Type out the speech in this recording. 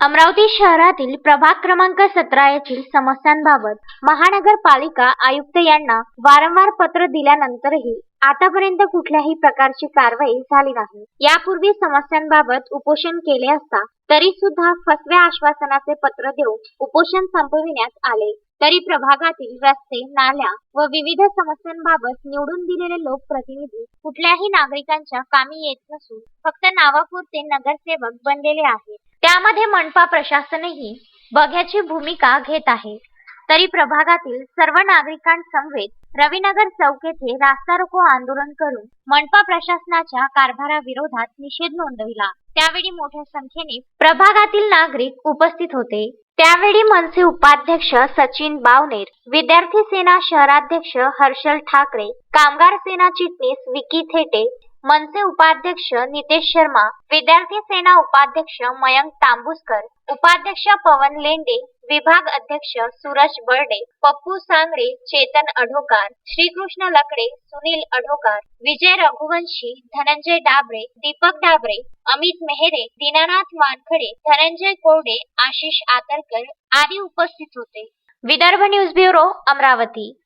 अमरावती शहरातील प्रभाग क्रमांक सतरा येथील समस्यांबाबत महानगरपालिका आयुक्त यांना वारंवार पत्र दिल्यानंतरही आतापर्यंत कुठल्याही प्रकारची कारवाई झाली नाही. यापूर्वी समस्यांबाबत उपोषण केले असता तरी सुद्धा फसव्या आश्वासनाचे पत्र देऊन उपोषण संपविण्यात आले. तरी प्रभागातील रस्ते नाल्या व विविध समस्यांबाबत निवडून दिलेले लोकप्रतिनिधी कुठल्याही नागरिकांच्या कामी येत नसून फक्त नावापुरते नगरसेवक बनलेले आहेत. त्यामध्ये मनपा प्रशासनही बघ्याची भूमिका घेत आहे. तरी प्रभागातील सर्व नागरिकांसमवेत रविनगर चौक येथे रास्ता रोको आंदोलन करून मनपा प्रशासनाच्या कारभाराविरोधात निषेध नोंदविला. त्यावेळी मोठ्या संख्येने प्रभागातील नागरिक उपस्थित होते. त्यावेळी मनसे उपाध्यक्ष सचिन बावनेर विद्यार्थी सेना शहराध्यक्ष हर्षल ठाकरे कामगार सेना चिटणीस विकी थेटे मनसे उपाध्यक्ष नितेश शर्मा विद्यार्थी सेना उपाध्यक्ष मयंक तांबुसकर उपाध्यक्ष पवन लेंडे विभाग अध्यक्ष सूरज बर्डे पप्पू सांगरे चेतन अढोकार श्रीकृष्ण लकडे सुनील अढोकार विजय रघुवंशी धनंजय डाबरे दीपक डाबरे अमित मेहरे दीनानाथ वानखडे धनंजय कोरडे आशिष आतरकर आदी उपस्थित होते. Vidarbha news bureau Amravati.